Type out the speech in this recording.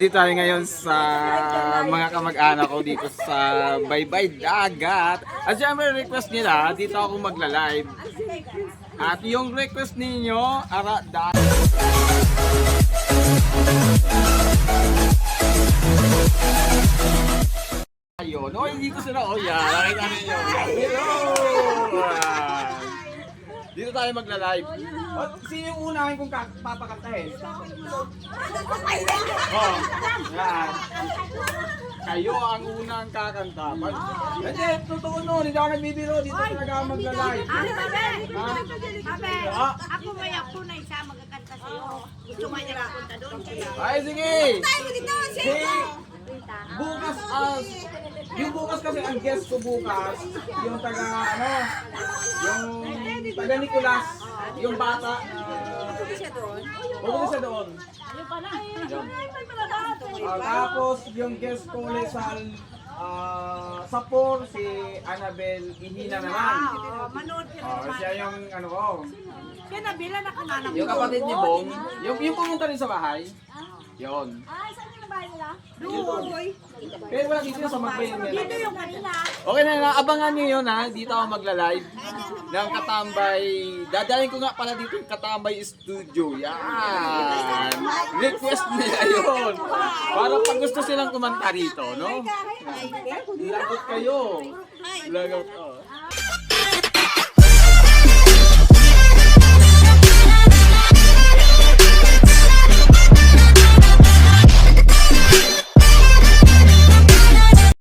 Dito tayo ngayon sa mga kamag-anak ko dito sa Baybay Dagat. At syempre request nila, dito ako magla-live. At yung request ninyo, ara da Ayun, oh, ko sila, oh, yan, nakita ninyo. Dito tayo magla-live. Oh, sino yung unahin kong kak- papakantahin? Oh, yan. Kayo ang unang kakanta. Pag- Hindi, totoo nun. Hindi ako nagbibiro. Dito talaga ako magla-live. Abe, Ah. ako may ako na isa magkakanta sa'yo. Gusto mo niya punta doon? Ay, sige! Si, bukas as, yung bukas kasi ang guest ko bukas, yung taga, ano, yung taga Nicolas, yung bata. Pupunta siya doon? Pupunta siya doon. Yun. Ah, tapos yung guest ko ulit sa ah, sa por si Annabel Ihina naman. Oo, manood ka Oh, naman. siya yung ano ko. Siya nabila na kananang Yung kapatid ni Bong, yung, yung pumunta rin sa bahay. Yun. Ay, saan yung bahay nila? Doon. Pero wala dito sa magbayin nila. Dito yung kanila. Okay na, na abangan nyo yun ha. Dito ako magla-live ng Katambay. Dadalhin ko nga pala dito yung Katambay Studio. Yan. Request nila yun. Para pag gusto silang kumanta rito, no? Lagot kayo. Lagot. Oh.